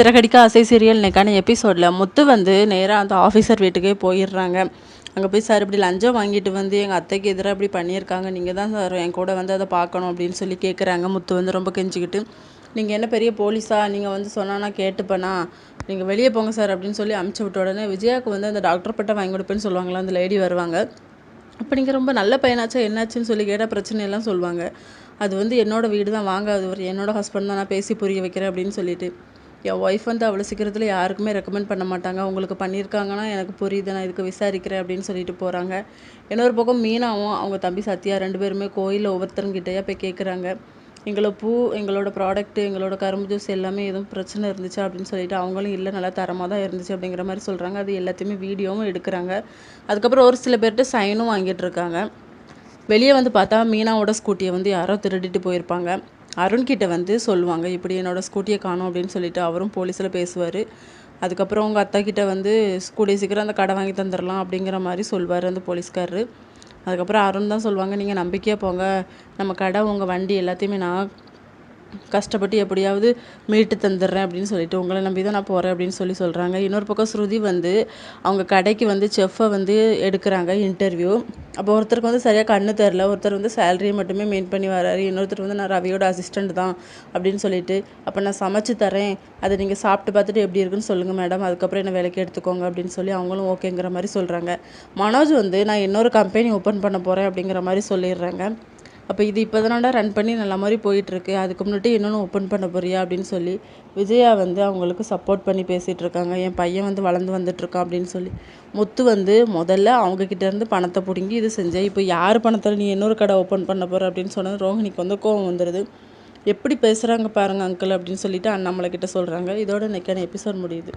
சிறகடிக்க ஆசை சீரியல் இன்னைக்கான எபிசோடில் முத்து வந்து நேராக அந்த ஆஃபீஸர் வீட்டுக்கே போயிடுறாங்க. அங்கே போய் சார் இப்படி லஞ்சம் வாங்கிட்டு வந்து எங்கள் அத்தைக்கு எதிராக இப்படி பண்ணியிருக்காங்க. நீங்கள் தான் சார் என் கூட வந்து அதை பார்க்கணும் அப்படின்னு சொல்லி கேட்குறாங்க முத்து வந்து ரொம்ப கெஞ்சிக்கிட்டு. நீங்கள் என்ன பெரிய போலீஸா? நீங்கள் வந்து சொன்னானா கேட்டுப்பேனா? நீங்கள் வெளியே போங்க சார் அப்படின்னு சொல்லி அமுச்சு விட்ட உடனே விஜயாவுக்கு வந்து அந்த டாக்டர் பட்டம் வாங்கி கொடுப்பேன்னு சொல்லுவாங்களா அந்த லேடி வருவாங்க. அப்போ நீங்கள் ரொம்ப நல்ல பையனாச்சா? என்னாச்சுன்னு சொல்லி கேட்டால் பிரச்சனையெல்லாம் சொல்லுவாங்க. அது வந்து என்னோடய வீடு தான். வாங்க அது ஒரு என்னோடய ஹஸ்பண்ட் தான். நான் பேசி புரிய வைக்கிறேன் அப்படின்னு சொல்லிட்டு. என் ஒய்ஃப் வந்து அவ்வளோ சீக்கிரத்தில் யாருக்குமே ரெக்கமெண்ட் பண்ண மாட்டாங்க. அவங்களுக்கு பண்ணியிருக்காங்கன்னா எனக்கு புரியுது நான் இதுக்கு விசாரிக்கிறேன் அப்படின்னு சொல்லிட்டு போகிறாங்க இன்னொரு பக்கம் மீனாவும் அவங்க தம்பி சத்யா ரெண்டு பேருமே கோயிலில் ஒவ்வொருத்தருங்கிட்டேயா போய் கேட்குறாங்க எங்களோட பூ எங்களோட ப்ராடக்ட்டு எங்களோட கரும்பு ஜூஸ் எல்லாமே எதுவும் பிரச்சனை இருந்துச்சு? அப்படின்னு சொல்லிட்டு அவங்களும் இல்லை நல்லா தரமாக தான் இருந்துச்சு அப்படிங்கிற மாதிரி சொல்கிறாங்க அது எல்லாத்தையுமே வீடியோவும் எடுக்கிறாங்க. அதுக்கப்புறம் ஒரு சில பேர்கிட்ட சைனும் வாங்கிட்டு இருக்காங்க. வெளியே வந்து பார்த்தா மீனாவோட ஸ்கூட்டியை வந்து யாரோ திருடிட்டு போயிருப்பாங்க. அருண்கிட்ட வந்து சொல்லுவாங்க இப்படி என்னோடய ஸ்கூட்டியை காணும் அப்படின்னு சொல்லிட்டு அவரும் போலீஸில் பேசுவார். அதுக்கப்புறம் உங்கள் அத்தா கிட்ட வந்து கூடிய சீக்கிரம் அந்த கடை வாங்கி தந்துடலாம் அப்படிங்கிற மாதிரி சொல்வார் அந்த போலீஸ்காரரு. அதுக்கப்புறம் அருண் தான் சொல்லுவாங்க நீங்கள் நம்பிக்கையாக போங்க. நம்ம கடை உங்கள் வண்டி எல்லாத்தையுமே நான் கஷ்டப்பட்டு எப்படியாவது மீட்டு தந்துடுறேன் அப்படின்னு சொல்லிட்டு உங்களை நம்பி தான் நான் போகிறேன் அப்படின்னு சொல்லி சொல்கிறாங்க இன்னொரு பக்கம் ஸ்ருதி வந்து அவங்க கடைக்கு வந்து செஃப்பை வந்து எடுக்கிறாங்க இன்டர்வியூ அப்போ ஒருத்தருக்கு வந்து சரியாக கண்ணு தெரில ஒருத்தர் வந்து சேலரியை மட்டுமே மெயின் பண்ணி வராரு இன்னொருத்தர் வந்து நான் ரவியோட அசிஸ்டண்ட் தான் அப்படின்னு சொல்லிட்டு அப்போ நான் சமைச்சு தரேன் அதை நீங்கள் சாப்பிட்டு பார்த்துட்டு எப்படி இருக்குன்னு சொல்லுங்கள் மேடம் அதுக்கப்புறம் என்ன வேலைக்கு எடுத்துக்கோங்க அப்படின்னு சொல்லி அவங்களும் ஓகேங்கிற மாதிரி சொல்கிறாங்க மனோஜ் வந்து நான் இன்னொரு கம்பெனி ஓப்பன் பண்ண போகிறேன் அப்படிங்கிற மாதிரி சொல்லிடுறாங்க. அப்போ இது இப்போ தானடா ரன் பண்ணி நல்ல மாதிரி போயிட்டுருக்கு. அதுக்கு முன்னாடி இன்னொன்று ஓப்பன் பண்ண போறியா அப்படின்னு சொல்லி விஜயா வந்து அவங்களுக்கு சப்போர்ட் பண்ணி பேசிகிட்டு இருக்காங்க. என் பையன் வந்து வளர்ந்து வந்துட்டுருக்கான் அப்படின்னு சொல்லி. முத்து வந்து முதல்ல அவங்கக்கிட்டேருந்து பணத்தை பிடுங்கி இது செஞ்சேன் இப்போ யார் பணத்தில் நீ இன்னொரு கடை ஓப்பன் பண்ண போகிற அப்படின்னு சொன்னது ரோஹிணிக்கு வந்து கோவம் வந்துடுது எப்படி பேசுகிறாங்க பாருங்கள் அங்கிள் அப்படின்னு சொல்லிட்டு அண்ணாமலை கிட்ட சொல்கிறாங்க இதோட இன்றைக்கான எபிசோட் முடியுது.